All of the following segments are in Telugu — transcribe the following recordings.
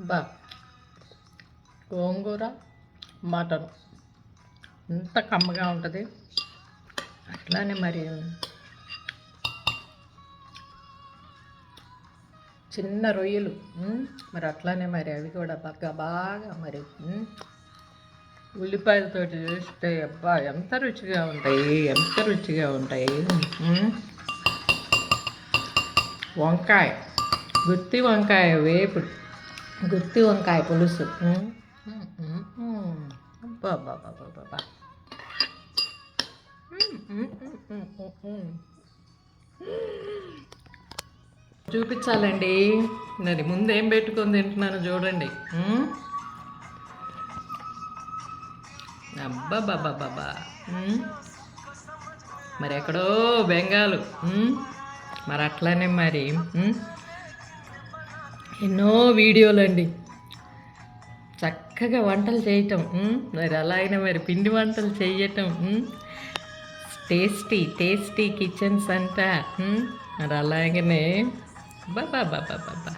బా. గోంగూర మటన్. ఎంత కమ్మగా ఉంటుంది. అట్లానే మరి చిన్న రొయ్యలు. మరి అట్లానే మరి అవి కూడా బాగా బాగా మరి ఉల్లిపాయలతో చేస్తే అబ్బా ఎంత రుచిగా ఉంటాయి ఎంత రుచిగా ఉంటాయి. వంకాయ గుత్తి వంకాయ వేపుడు. గుత్తి వంకాయ పులుసు. అబ్బా అబ్బా అబ్బా అబ్బా అబ్బా. ఉమ్. చూపించాలండి మరి ముందు ఏం పెట్టుకొని తింటున్నాను చూడండి ఉమ్. అబ్బాబాబాబాబా ఉమ్. మరి ఎక్కడో బెంగాలు. మరి అట్లానే మరి. ఎన్నో వీడియోలు అండి. చక్కగా వంటలు చేయటం మరి అలా అయినా మరి పిండి వంటలు చేయటం టేస్టీ టేస్టీ కిచెన్స్ అంట మరి అలాగనే బాబా బాబా బాబా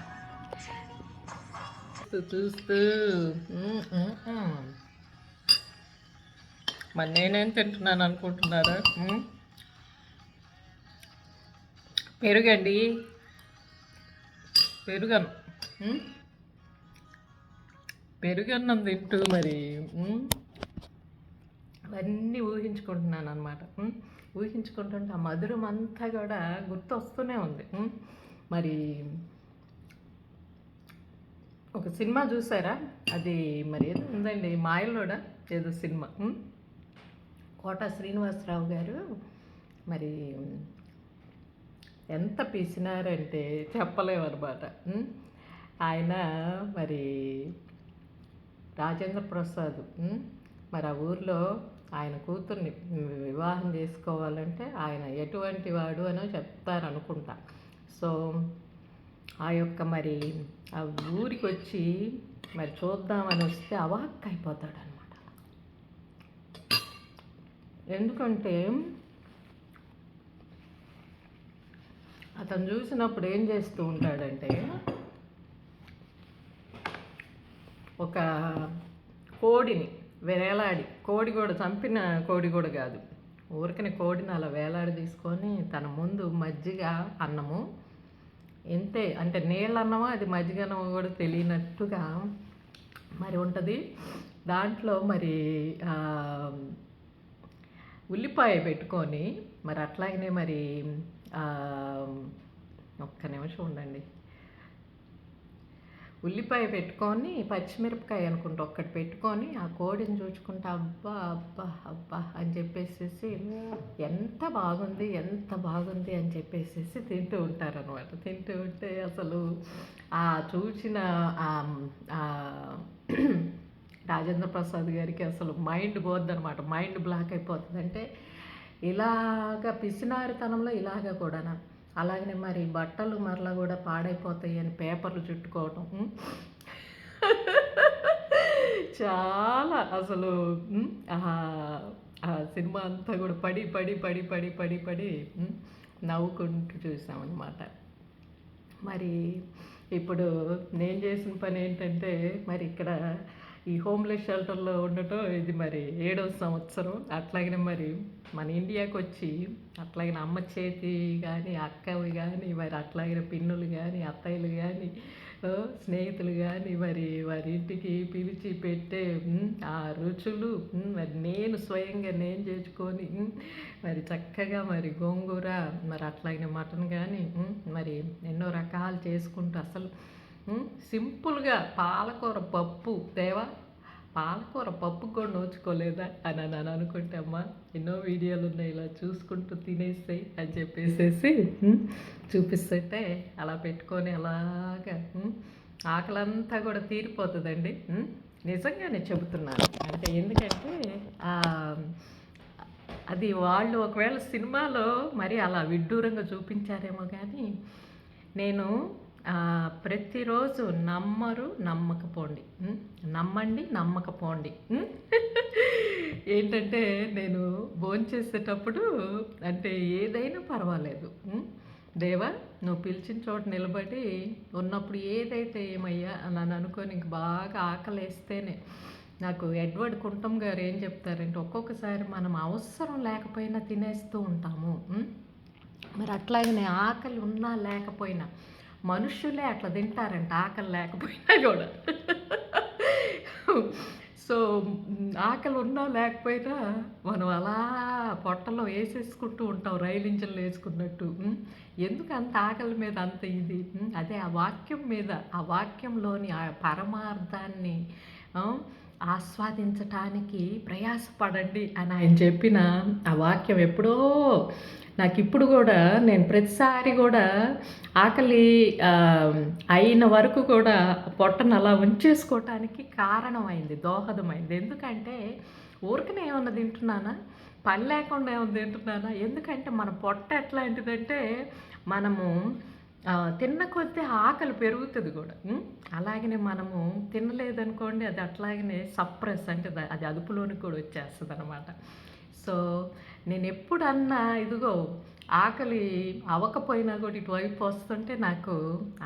చూస్తూ మరి నేనేం తింటున్నాను అనుకుంటున్నారా? పెరుగండి. పెరుగను పెరుగన్నం తింటూ మరి? అవన్నీ ఊహించుకుంటున్నాను అనమాట ఊహించుకుంటుంటే ఆ మధురం అంతా కూడా గుర్తు వస్తూనే ఉంది? మరి ఒక సినిమా చూసారా అది మరి ఏదో ఉందండి మాయలోడ ఏదో సినిమా? కోట శ్రీనివాసరావు గారు మరి ఎంత పిసినారంటే చెప్పలేమన్నమాట? ఆయన మరి రాజేంద్ర ప్రసాద్ మరి ఆ ఊర్లో ఆయన కూతుర్ని వివాహం చేసుకోవాలంటే ఆయన ఎటువంటి వాడు అనో చెప్తారనుకుంటా. సో ఆ యొక్క మరి ఆ ఊరికి వచ్చి మరి చూద్దామని వస్తే అవాక్ అయిపోతాడు అనమాట ఎందుకంటే అతను చూసినప్పుడు ఏం చేస్తూ ఉంటాడంటే ఒక కోడిని వేలాడి కోడి కూడా చంపిన కోడి కూడా కాదు. ఊరికని కోడిని అలా వేలాడి తీసుకొని తన ముందు మజ్జిగ అన్నము. ఎంతే అంటే నీళ్ళన్నమో అది మజ్జిగ అన్నమో కూడా తెలియనట్టుగా మరి ఉంటుంది. దాంట్లో మరి ఉల్లిపాయ పెట్టుకొని మరి అట్లాగనే మరి ఒక్క నిమిషం ఉండండి. ఉల్లిపాయ పెట్టుకొని పచ్చిమిరపకాయ అనుకుంటా ఒక్కటి పెట్టుకొని ఆ కోడిని చూసుకుంటా అబ్బా అబ్బా అబ్బా అని చెప్పేసేసి ఎంత బాగుంది ఎంత బాగుంది అని చెప్పేసేసి తింటూ ఉంటారనమాట తింటూ ఉంటే అసలు ఆ చూసిన రాజేంద్ర ప్రసాద్ గారికి అసలు మైండ్ పోద్ది అనమాట మైండ్ బ్లాక్ అయిపోతుంది అంటే ఇలాగ పిసినారితనంలో ఇలాగ కూడానా. అలాగనే మరి బట్టలు మరలా కూడా పాడైపోతాయి అని పేపర్లు చుట్టుకోవటం చాలా అసలు ఆ- సినిమా అంతా కూడా పడి పడి పడి పడి పడి పడి నవ్వుకుంటూ చూసామన్నమాట. మరి ఇప్పుడు నేను చేసిన పని ఏంటంటే మరి ఇక్కడ ఈ హోమ్లెస్ షెల్టర్లో ఉండటం ఇది మరి ఏడవ సంవత్సరం. అట్లాగనే మరి మన ఇండియాకి వచ్చి అట్లాగే అమ్మ చేతి కానీ అక్కవి కానీ మరి అట్లాగే పిన్నులు కానీ అత్తయ్యలు కానీ స్నేహితులు కానీ మరి వారి ఇంటికి పిలిచి పెట్టే ఆ రుచులు మరి నేను స్వయంగా నేను చేసుకొని మరి చక్కగా మరి గోంగూర మరి అట్లాగే మటన్ కానీ మరి ఎన్నో రకాలు చేసుకుంటూ అసలు సింపుల్గా పాలకూర పప్పు దేవా? పాలకూర పప్పు కూడా నోచుకోలేదా? అని అని అనుకుంటే అమ్మ ఎన్నో వీడియోలు ఉన్నాయి ఇలా చూసుకుంటూ తినేస్తాయి అని చెప్పేసేసి చూపిస్తుంటే అలా పెట్టుకొని అలాగా ఆకలంతా కూడా తీరిపోతుందండి. నిజంగానే చెబుతున్నాను. అంటే ఎందుకంటే అది వాళ్ళు ఒకవేళ సినిమాలో మరి అలా విడ్డూరంగా చూపించారేమో కానీ నేను ప్రతిరోజు నమ్మరు నమ్మకపోండి. నమ్మండి నమ్మకపోండి. ఏంటంటే నేను భోంచేసేటప్పుడు అంటే ఏదైనా పర్వాలేదు. దేవా నువ్వు పిలిచిన చోట నిలబడి ఉన్నప్పుడు ఏదైతే ఏమయ్యా అని అనుకొని ఇంక బాగా ఆకలేస్తేనే నాకు ఎడ్వర్డ్ కుంటం గారు ఏం చెప్తారంటే ఒక్కొక్కసారి మనం అవసరం లేకపోయినా తినేస్తూ ఉంటాము. మరి అట్లాగనే ఆకలి ఉన్నా లేకపోయినా మనుషులే అట్లా తింటారంట ఆకలి లేకపోయినా కూడా. సో ఆకలి ఉన్నా లేకపోయినా మనం అలా పొట్టలో వేసేసుకుంటూ ఉంటాం రైలు ఇంజన్లు వేసుకున్నట్టు ఎందుకు అంత ఆకలి మీద అంత ఇది? అదే ఆ వాక్యం మీద ఆ వాక్యంలోని ఆ పరమార్థాన్ని ఆస్వాదించటానికి ప్రయాసపడండి అని ఆయన చెప్పిన ఆ వాక్యం ఎప్పుడో నాకు ఇప్పుడు కూడా నేను ప్రతిసారి కూడా ఆకలి అయిన వరకు కూడా పొట్టను అలా ఉంచేసుకోవటానికి కారణమైంది దోహదమైంది. ఎందుకంటే ఊరికనే ఏమన్నా తింటున్నానా? పని లేకుండా ఏమన్నా తింటున్నానా? ఎందుకంటే మన పొట్ట ఎట్లాంటిదంటే మనము తిన్న కొద్దీ ఆకలి పెరుగుతుంది కూడా. అలాగనే మనము తినలేదనుకోండి అది అట్లాగనే సప్రెస్ అంటే అది అదుపులోనికి కూడా వచ్చేస్తుంది అనమాట సో నేను ఎప్పుడన్నా ఇదిగో ఆకలి అవ్వకపోయినా కూడా ఇటువైపు వస్తుంటే నాకు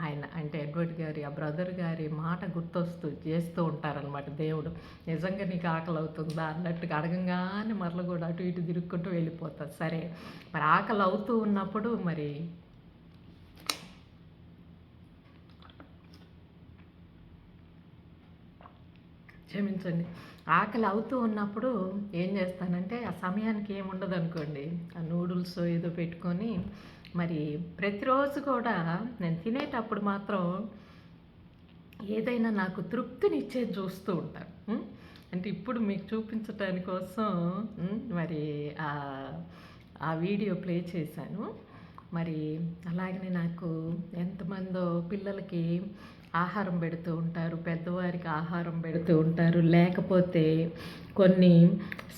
ఆయన అంటే ఎడ్వర్డ్ గారి ఆ బ్రదర్ గారి మాట గుర్తొస్తూ చేస్తూ ఉంటారనమాట దేవుడు నిజంగా నీకు ఆకలి అవుతుందా అన్నట్టుగా అడగంగానే మరల కూడా అటు ఇటు తిరుక్కుంటూ వెళ్ళిపోతుంది సరే మరి ఆకలి అవుతూ ఉన్నప్పుడు మరి క్షమించండి. ఆకలి అవుతూ ఉన్నప్పుడు ఏం చేస్తానంటే ఆ సమయానికి ఏమి అనుకోండి ఆ నూడిల్స్ ఏదో పెట్టుకొని మరి ప్రతిరోజు కూడా నేను తినేటప్పుడు మాత్రం ఏదైనా నాకు తృప్తినిచ్చేది చూస్తూ ఉంటాను. అంటే ఇప్పుడు మీకు చూపించటాని కోసం మరి ఆ- ఆ వీడియో ప్లే చేశాను. మరి అలాగనే నాకు ఎంతమందో పిల్లలకి ఆహారం పెడుతూ ఉంటారు పెద్దవారికి ఆహారం పెడుతూ ఉంటారు. లేకపోతే కొన్ని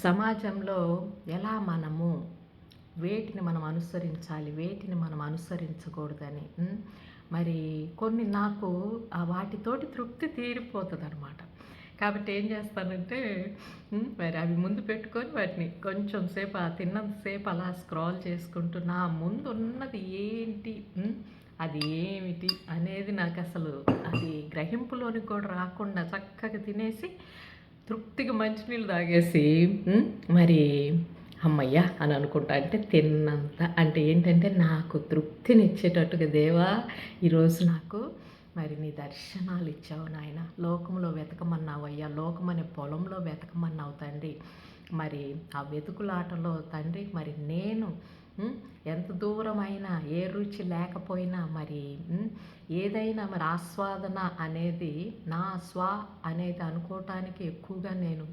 సమాజంలో ఎలా మనము వేటిని మనం అనుసరించాలి వేటిని మనం అనుసరించకూడదని? మరి కొన్ని నాకు వాటితోటి తృప్తి తీరిపోతుంది అనమాట కాబట్టి ఏం చేస్తానంటే మరి అవి ముందు పెట్టుకొని వాటిని కొంచెం సేపు ఆ తిన్నంతసేపు అలా స్క్రాల్ చేసుకుంటూ నా ముందు ఉన్నది ఏంటి అది ఏమిటి అనేది నాకు అసలు అది గ్రహింపులోనికి కూడా రాకుండా చక్కగా తినేసి తృప్తిగా మంచినీళ్ళు తాగేసి మరి అమ్మయ్య అని అనుకుంటా. అంటే తిన్నంత అంటే ఏంటంటే నాకు తృప్తినిచ్చేటట్టుగా దేవా ఈరోజు నాకు మరి నీ దర్శనాలు ఇచ్చావు నాయన. లోకంలో వెతకమన్నావు అయ్యా. లోకం అనే పొలంలో వెతకమన్నావు తండ్రి. మరి ఆ వెతుకులాటలో తండ్రి మరి నేను ఎంత దూరమైనా ఏ రుచి లేకపోయినా మరి ఏదైనా మరి ఆస్వాదన అనేది నా స్వ అనేది అనుకోవటానికి ఎక్కువగా నేను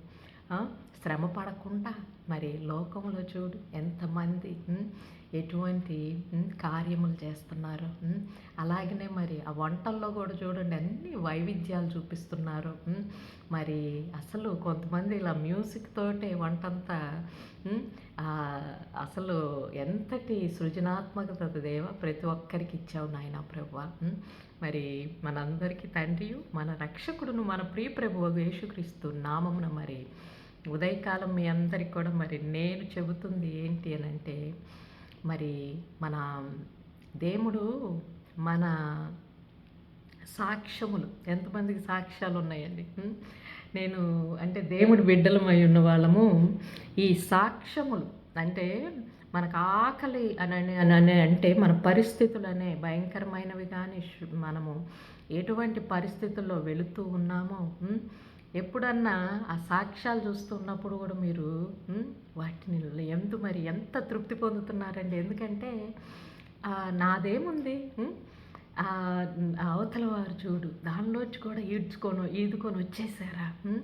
శ్రమ పడకుండా మరి లోకంలో చూడు ఎంతమంది ఎటువంటి కార్యములు చేస్తున్నారు అలాగనే మరి ఆ వంటల్లో కూడా చూడండి అన్ని వైవిధ్యాలు చూపిస్తున్నారు మరి అసలు కొంతమంది ఇలా మ్యూజిక్ తోటే వంటంతా అంతా అసలు ఎంతటి సృజనాత్మకత దేవ? ప్రతి ఒక్కరికి ఇచ్చావు నాయన ప్రభు. మరి మనందరికీ తండ్రియు మన రక్షకుడును మన ప్రియ ప్రభు యేసుక్రీస్తు నామమున మరి ఉదయకాలం మీ అందరికి కూడా మరి నేను చెబుతుంది ఏంటి అని అంటే మరి మన దేవుడు మన సాక్ష్యములు ఎంతమందికి సాక్ష్యాలు ఉన్నాయండి నేను అంటే దేవుడి బిడ్డలమై ఉన్న వాళ్ళము ఈ సాక్ష్యములు అంటే మనకు ఆకలి అని అని- అంటే మన పరిస్థితులు అనే భయంకరమైనవి కానీ మనము ఎటువంటి పరిస్థితుల్లో వెళుతూ ఉన్నామో ఎప్పుడన్నా ఆ సాక్ష్యాలు చూస్తున్నప్పుడు కూడా మీరు వాటిని ఎందు మరి ఎంత తృప్తి పొందుతున్నారండి. ఎందుకంటే నాదేముంది అవతల వారు చూడు దానిలోంచి కూడా ఈడ్చుకొని ఈదుకొని వచ్చేసారా?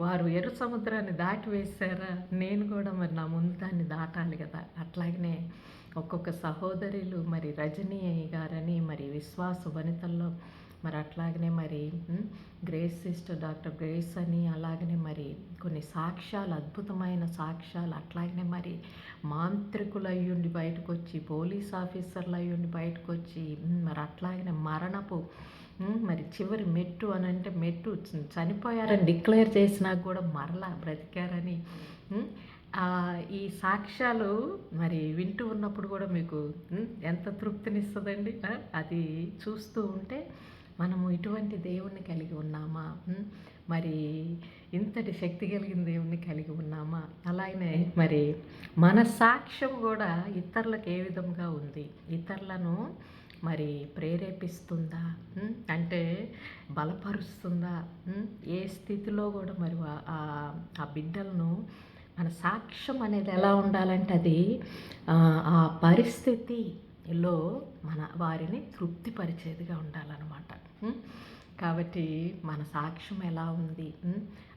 వారు ఎర్ర సముద్రాన్ని దాటి వేసారా నేను కూడా మరి నా ముందు దాన్ని దాటాలి కదా. అట్లాగనే ఒక్కొక్క సహోదరులు మరి రజనీ గారని మరి విశ్వాస వనితల్లో మరి అట్లాగనే మరి గ్రేస్ సిస్టర్ డాక్టర్ గ్రేస్ అని అలాగనే మరి కొన్ని సాక్ష్యాలు అద్భుతమైన సాక్ష్యాలు అట్లాగనే మరి మాంత్రికులు అయ్యుండి బయటకు వచ్చి పోలీస్ ఆఫీసర్లు అయ్యుండి బయటకు వచ్చి మరి అట్లాగనే మరణపు మరి చివరి మెట్టు అని అంటే మెట్టు చనిపోయారని డిక్లేర్ చేసినా కూడా మరలా బ్రతికారని ఈ సాక్ష్యాలు మరి వింటూ ఉన్నప్పుడు కూడా మీకు ఎంత తృప్తినిస్తుందండి? అది చూస్తూ ఉంటే మనము ఇటువంటి దేవుణ్ణి కలిగి ఉన్నామా? మరి ఇంతటి శక్తి కలిగిన దేవుణ్ణి కలిగి ఉన్నామా? అలాగే మరి మన సాక్ష్యం కూడా ఇతరులకు ఏ విధంగా ఉంది? ఇతరులను మరి ప్రేరేపిస్తుందా? అంటే బలపరుస్తుందా? ఏ స్థితిలో కూడా మరి ఆ- ఆ బిడ్డలను మన సాక్ష్యం అనేది ఎలా ఉండాలంటే అది ఆ, పరిస్థితిలో మన వారిని తృప్తిపరిచేదిగా ఉండాలన్నమాట. కాబట్టి మన సాక్ష్యం ఎలా ఉంది?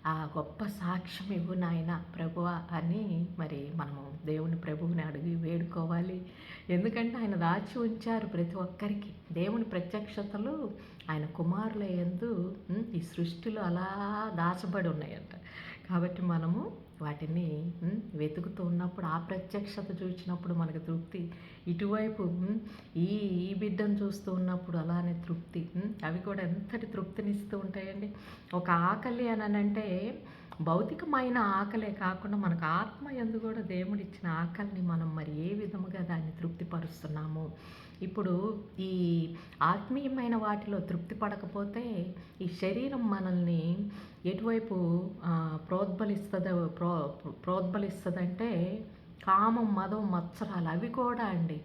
ఆ గొప్ప సాక్ష్యం ఇవ్వు నాయన ప్రభువా అని మరి మనము దేవుని ప్రభువుని అడిగి వేడుకోవాలి. ఎందుకంటే ఆయన దాచి ఉంచారు ప్రతి ఒక్కరికి. దేవుని ప్రత్యక్షతలు ఆయన కుమారుల యందు ఈ సృష్టిలో అలా దాచబడి ఉన్నాయంట. కాబట్టి మనము వాటిని వెతుకుతూ ఉన్నప్పుడు ఆ ప్రత్యక్షత చూసినప్పుడు మనకు తృప్తి. ఇటువైపు ఈ ఈ బిడ్డను చూస్తూ ఉన్నప్పుడు అలానే తృప్తి. అవి కూడా ఎంతటి తృప్తినిస్తూ ఉంటాయండి. ఒక ఆకలి అని అంటే భౌతికమైన ఆకలే కాకుండా మనకు ఆత్మ ఎందు కూడా దేవుడు ఇచ్చిన ఆకలిని మనం మరి ఏ విధముగా దాన్ని తృప్తిపరుస్తున్నాము? ఇప్పుడు ఈ ఆత్మీయమైన వాటిలో తృప్తి పడకపోతే ఈ శరీరం మనల్ని ఎటువైపు ప్రోద్బలిస్తుంది ప్రోద్బలిస్తుందో ప్రో ప్రోద్బలిస్తుందంటే కామం మదం మత్సరాలు అవి కూడా అండి.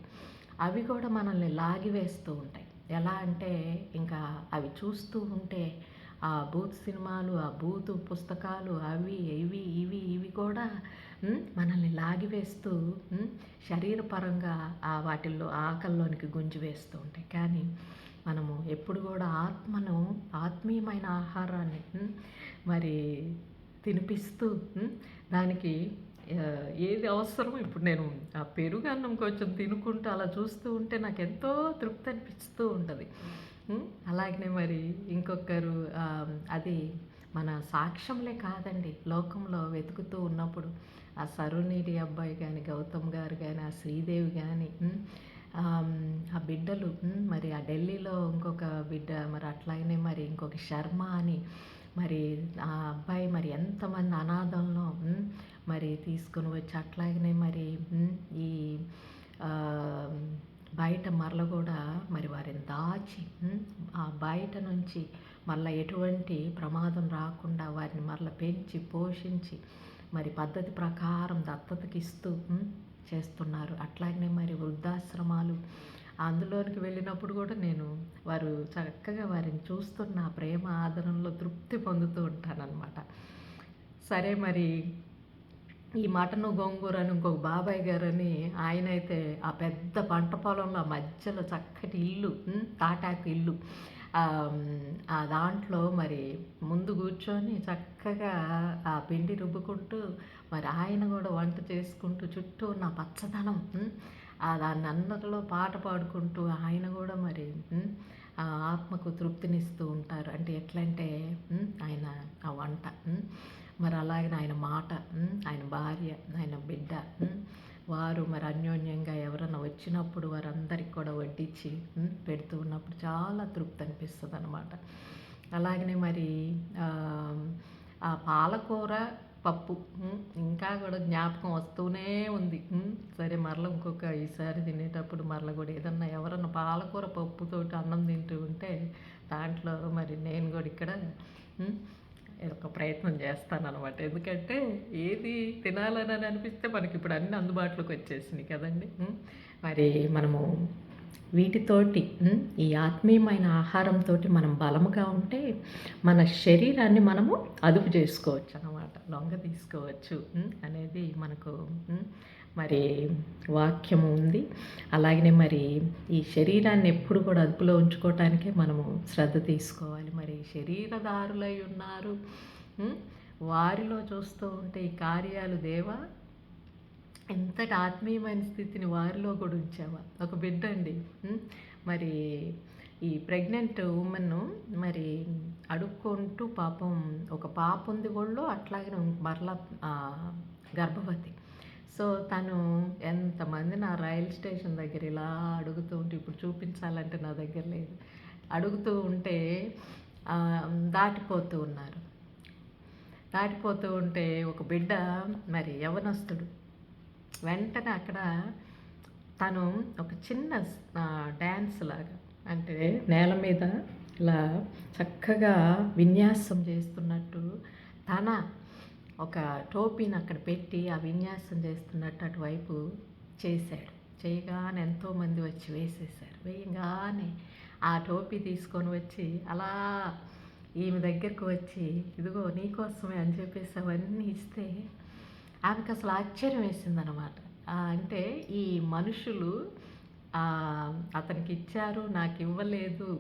అవి కూడా మనల్ని లాగివేస్తూ ఉంటాయి. ఎలా అంటే ఇంకా అవి చూస్తూ ఉంటే ఆ బూత్ సినిమాలు ఆ భూత్ పుస్తకాలు అవి ఇవి ఇవి ఇవి కూడా మనల్ని లాగివేస్తూ శరీరపరంగా ఆ వాటిల్లో ఆకల్లోనికి గుంజి వేస్తూ ఉంటాయి. కానీ మనము ఎప్పుడు కూడా ఆత్మను ఆత్మీయమైన ఆహారాన్ని మరి తినిపిస్తూ దానికి ఏది అవసరం ఇప్పుడు నేను ఆ పెరుగు అన్నం కొంచెం తినుకుంటూ అలా చూస్తూ ఉంటే నాకు ఎంతో తృప్తి అనిపిస్తూ ఉంటుంది. అలాగనే మరి ఇంకొకరు అది మన సాక్ష్యంలే కాదండి. లోకంలో వెతుకుతూ ఉన్నప్పుడు ఆ సరునీడి అబ్బాయి కానీ గౌతమ్ గారు కానీ ఆ శ్రీదేవి కానీ ఆ బిడ్డలు మరి ఆ ఢిల్లీలో ఇంకొక బిడ్డ మరి అట్లాగనే మరి ఇంకొక శర్మ అని మరి ఆ అబ్బాయి మరి ఎంతమంది అనాథంలో మరి తీసుకొని వచ్చి అట్లాగనే మరి ఈ బయట మరల కూడా మరి వారిని దాచి ఆ బయట నుంచి మళ్ళీ ఎటువంటి ప్రమాదం రాకుండా వారిని మరల పెంచి పోషించి మరి పద్ధతి ప్రకారం దత్తతకి ఇస్తూ చేస్తున్నారు. అట్లాగనే మరి వృద్ధాశ్రమాలు. అందులోనికి వెళ్ళినప్పుడు కూడా నేను వారు చక్కగా వారిని చూస్తున్న ప్రేమ ఆదరణలో తృప్తి పొందుతూ ఉంటానన్నమాట. సరే మరి ఈ మటను గొంగూర అని ఇంకొక బాబాయ్ గారని ఆయన అయితే ఆ పెద్ద పంట పొలంలో మధ్యలో చక్కటి ఇల్లు తాటాకు ఇల్లు. ఆ, దాంట్లో మరి ముందు కూర్చొని చక్కగా ఆ పిండి రుబ్బుకుంటూ మరి ఆయన కూడా వంట చేసుకుంటూ చుట్టూ ఉన్న పచ్చదనం ఆ దాన్ని అందరిలో పాట పాడుకుంటూ ఆయన కూడా మరి ఆత్మకు తృప్తినిస్తూ ఉంటారు. అంటే ఎట్లంటే ఆయన ఆ వంట మరి అలాగే ఆయన మాట ఆయన భార్య ఆయన బిడ్డ వారు మరి అన్యోన్యంగా ఎవరైనా వచ్చినప్పుడు వారందరికి కూడా వడ్డించి పెడుతూ ఉన్నప్పుడు చాలా తృప్తి అనిపిస్తుంది అనమాట అలాగనే మరి ఆ, పాలకూర పప్పు ఇంకా కూడా జ్ఞాపకం వస్తూనే ఉంది. సరే మరల ఇంకొక ఈసారి తినేటప్పుడు మరల కూడా ఏదన్నా ఎవరన్నా పాలకూర పప్పుతోటి అన్నం తింటూ ఉంటే దాంట్లో మరి నేను కూడా ఇక్కడ ఒక ప్రయత్నం చేస్తాను అనమాట ఎందుకంటే ఏది తినాలని అనిపిస్తే మనకి ఇప్పుడు అన్ని అందుబాటులోకి వచ్చేసినాయి కదండి. మరి మనము వీటితోటి ఈ ఆత్మీయమైన ఆహారంతో మనం బలముగా ఉంటే మన శరీరాన్ని మనము అదుపు చేసుకోవచ్చు అన్నమాట లొంగ తీసుకోవచ్చు అనేది మనకు మరి వాక్యము ఉంది. అలాగనే మరి ఈ శరీరాన్ని ఎప్పుడు కూడా అదుపులో ఉంచుకోవటానికే మనము శ్రద్ధ తీసుకోవాలి. మరి శరీరదారులై ఉన్నారు వారిలో చూస్తూ ఉంటే ఈ కార్యాలు దేవా ఎంతటి ఆత్మీయమైన స్థితిని వారిలో కూడా ఉంచావా? ఒక బిడ్డ అండి మరి ఈ ప్రెగ్నెంట్ ఉమెన్ మరి అడుక్కుంటూ పాపం ఒక పాప ఉంది ఒళ్ళు అట్లాగే మరలా గర్భవతి. సో తను ఎంతమంది నా రైల్ స్టేషన్ దగ్గర ఇలా అడుగుతూ ఉంటే ఇప్పుడు చూపించాలంటే నా దగ్గర లేదు. అడుగుతూ ఉంటే దాటిపోతూ ఉన్నారు. దాటిపోతూ ఉంటే ఒక బిడ్డ మరి యవనస్తుడు. వెంటనే అక్కడ తను ఒక చిన్న డ్యాన్స్ లాగా అంటే నేల మీద ఇలా చక్కగా విన్యాసం చేస్తున్నట్టు తన ఒక టోపీని అక్కడ పెట్టి ఆ విన్యాసం చేస్తున్నట్టు అటువైపు చేశాడు. చేయగానే ఎంతోమంది వచ్చి వేసేసారు వేయగానే ఆ టోపీ తీసుకొని వచ్చి అలా ఈమె దగ్గరకు వచ్చి ఇదిగో నీకోసమే అని చెప్పేసి అవన్నీ ఇస్తే ఆమెకు అసలు ఆశ్చర్యం వేసిందనమాట అంటే ఈ మనుషులు అతనికి ఇచ్చారు నాకు ఇవ్వలేదు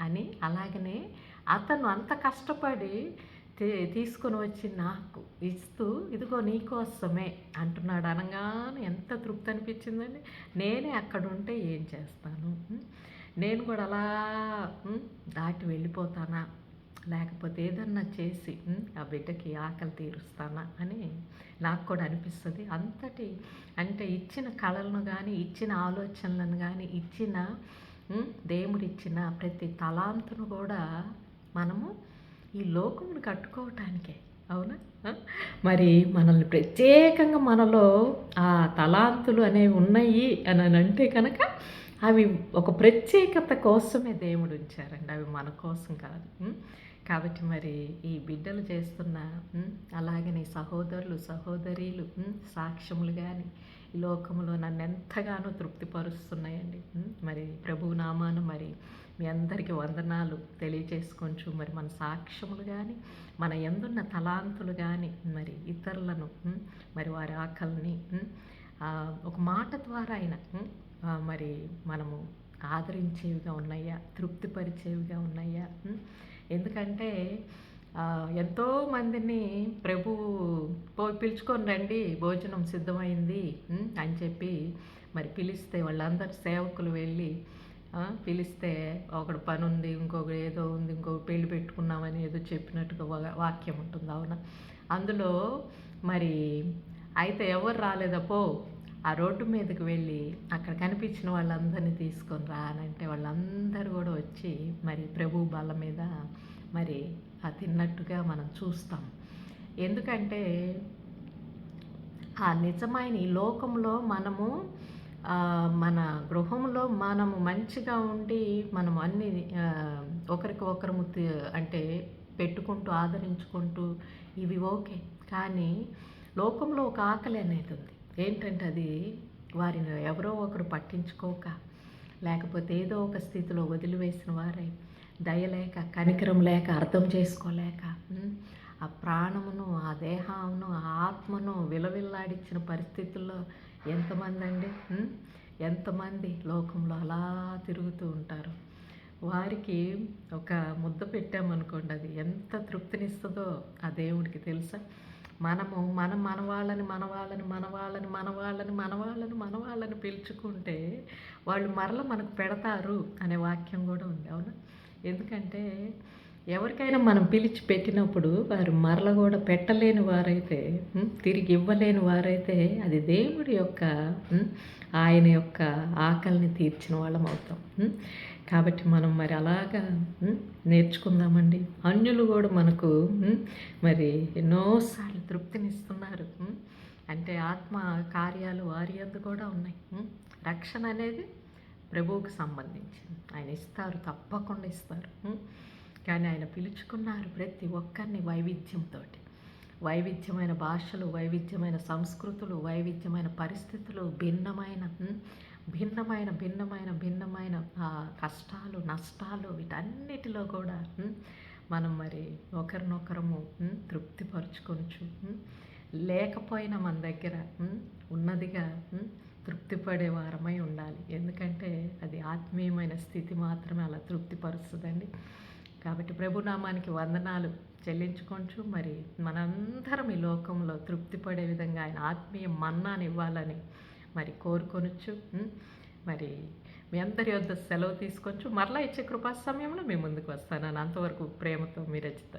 అని అలాగనే అతను అంత కష్టపడి తీసుకొని వచ్చి నాకు ఇస్తూ ఇదిగో నీకోసమే అంటున్నాడు. అనగానే ఎంత తృప్తి అనిపించిందండి. నేనే అక్కడ ఉంటే ఏం చేస్తాను? నేను కూడా అలా దాటి వెళ్ళిపోతానా? లేకపోతే ఏదన్నా చేసి ఆ బిడ్డకి ఆకలి తీరుస్తానా? అని నాకు కూడా అనిపిస్తుంది. అంతటి అంటే ఇచ్చిన కళలను కానీ ఇచ్చిన ఆలోచనలను కానీ ఇచ్చిన దేవుడిచ్చిన ప్రతి తలాంతును కూడా మనము ఈ లోకమును కట్టుకోవటానికే. అవునా? మరి మనల్ని ప్రత్యేకంగా మనలో ఆ తలాంతులు అనేవి ఉన్నాయి అని అంటే కనుక అవి ఒక ప్రత్యేకత కోసమే దేవుడు ఉంచారండి. అవి మన కోసం కాదు. కాబట్టి మరి ఈ బిడ్డలు చేస్తున్న అలాగని సహోదరులు సహోదరీలు సాక్ష్యములు కానీ ఈ లోకంలో నన్ను ఎంతగానో తృప్తిపరుస్తున్నాయండి. మరి ప్రభు నామాను మరి మీ అందరికీ వందనాలు తెలియజేసుకోవచ్చు మరి మన సాక్ష్యములు కానీ మన ఎందున్న తలాంతులు కానీ మరి ఇతరులను మరి వారి ఆకలిని ఒక మాట ద్వారా అయినా మరి మనము ఆదరించేవిగా ఉన్నాయా? తృప్తిపరిచేవిగా ఉన్నాయా? ఎందుకంటే ఎంతో మందిని ప్రభు పో పిలుచుకొని రండి భోజనం సిద్ధమైంది అని చెప్పి మరి పిలిస్తే వాళ్ళందరు సేవకులు వెళ్ళి పిలిస్తే ఒకడు పని ఉంది ఇంకొకటి ఏదో ఉంది ఇంకొక పెళ్ళి పెట్టుకున్నామని ఏదో చెప్పినట్టుగా వాక్యం ఉంటుంది అవునా? అందులో మరి అయితే ఎవరు రాలేదపో ఆ రోడ్డు మీదకి వెళ్ళి అక్కడ కనిపించిన వాళ్ళందరినీ తీసుకొని రా అని అంటే వాళ్ళందరూ కూడా వచ్చి మరి ప్రభు బల్ల మీద మరి ఆ తిన్నట్టుగా మనం చూస్తాం. ఎందుకంటే ఆ నిజమైన ఈ లోకంలో మనము మన గృహంలో మనము మంచిగా ఉండి మనం అన్ని ఒకరికి ఒకరు అంటే పెట్టుకుంటూ ఆదరించుకుంటూ ఇవి ఓకే. కానీ లోకంలో ఒక ఆకలి అనేది ఉంది. ఏంటంటే అది వారిని ఎవరో ఒకరు పట్టించుకోక లేకపోతే ఏదో ఒక స్థితిలో వదిలివేసిన వారై. దయలేక కనికరం లేక అర్థం చేసుకోలేక ఆ ప్రాణమును ఆ దేహమును ఆ ఆత్మను విలవిల్లాడిచ్చిన పరిస్థితుల్లో ఎంతమంది అండి ఎంతమంది లోకంలో అలా తిరుగుతూ ఉంటారు. వారికి ఒక ముద్ద పెట్టామనుకోండి అది ఎంత తృప్తినిస్తుందో ఆ దేవుడికి తెలుసా? మనము మనం మన మనవాళ్ళని మనవాళ్ళని మనవాళ్ళని మనవాళ్ళని మనవాళ్ళని మనవాళ్ళని పిలుచుకుంటే వాళ్ళు మరల మనకు పెడతారు అనే వాక్యం కూడా ఉంది అవునా? ఎందుకంటే ఎవరికైనా మనం పిలిచి పెట్టినప్పుడు వారు మరల కూడా పెట్టలేని వారైతే తిరిగి ఇవ్వలేని వారైతే అది దేవుడి యొక్క ఆయన యొక్క ఆకలిని తీర్చిన వాళ్ళం అవుతాం కాబట్టి మనం మరి అలాగా నేర్చుకుందామండి. అన్యులు కూడా మనకు మరి ఎన్నోసార్లు తృప్తినిస్తున్నారు అంటే ఆత్మ కార్యాలు వారి అందు కూడా ఉన్నాయి రక్షణ అనేది ప్రభువుకు సంబంధించింది. ఆయన ఇస్తారు తప్పకుండా ఇస్తారు కానీ ఆయన పిలుచుకున్నారు ప్రతి ఒక్కరిని వైవిధ్యంతో వైవిధ్యమైన భాషలు వైవిధ్యమైన సంస్కృతులు వైవిధ్యమైన పరిస్థితులు భిన్నమైన భిన్నమైన భిన్నమైన భిన్నమైన కష్టాలు నష్టాలు వీటన్నిటిలో కూడా మనం మరి ఒకరినొకరము తృప్తిపరచుకొనచ్చు లేకపోయినా మన దగ్గర ఉన్నదిగా తృప్తిపడే వారమై ఉండాలి. ఎందుకంటే అది ఆత్మీయమైన స్థితి మాత్రమే అలా తృప్తిపరుస్తుందండి. కాబట్టి ప్రభునామానికి వందనాలు చెల్లించుకోవచ్చు మరి మనందరం ఈ లోకంలో తృప్తిపడే విధంగా ఆయన ఆత్మీయ మన్నాని ఇవ్వాలని మరి కోరుకొనొచ్చు మరి మీ అందరి వద్ద సెలవు తీసుకోవచ్చు. మరలా ఇచ్చే కృపా సమయంలో మీ ముందుకు వస్తాను. అంతవరకు ప్రేమతో మీ రచిత.